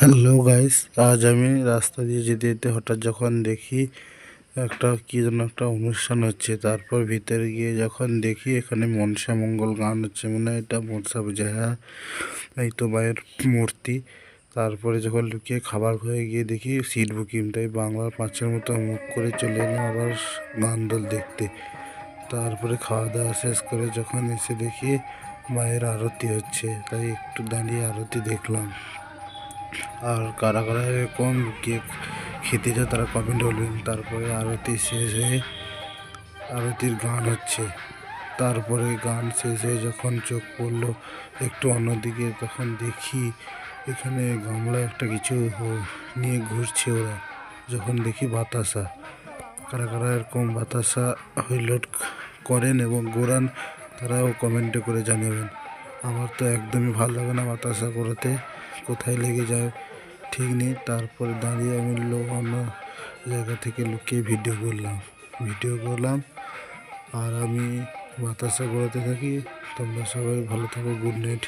Hello guys, আজ আমি রাস্তা দিয়ে যেতে যেতে হঠাৎ যখন দেখি একটা কি যেন একটা অনুষ্ঠান হচ্ছে, তারপর ভিতরে গিয়ে যখন দেখি এখানে মনসা মঙ্গল গান হচ্ছে, মনে হয় এটা মনসা পূজা হ্যাঁ এই তো মায়ের মূর্তি। তারপরে যখন লুকিয়ে খাবার খেয়ে গিয়ে দেখি সিট বুকিং তাই বাংলার পাঁচের মতো মুখ করে চলে এলাম আবার গান দল দেখতে। তারপরে খাওয়া দাওয়া শেষ করে যখন এসে দেখি মায়ের আরতি হচ্ছে, তাই একটু দাঁড়িয়ে আরতি দেখলাম। আর কারা কারা এরকম কেক খেতে চায় তারা কমেন্ট বলবেন তারপরে আরতি শেষ হয়ে আরতির গান হচ্ছে। তারপরে গান শেষ যখন চোখ পড়ল একটু অন্যদিকে, তখন দেখি এখানে গামলায় একটা কিছু নিয়ে ঘুরছে ওরা। যখন দেখি বাতাসা। কারা কারা এরকম বাতাসা হইলোড করেন এবং ঘোরান, তারাও কমেন্টে করে জানাবেন। আমার তো একদমই ভালো লাগে না বাতাসা করাতে কোথায় লেগে যায়? ঠিক নেই, তারপরে দাঁড়িয়ে আমি লোক অন্য জায়গা থেকে লুকিয়ে ভিডিও করলাম। ভিডিও করলাম, আর আমি বাতাসা ঘোরাতে থাকি। তোমরা সবাই ভালো থাকো গুড নাইট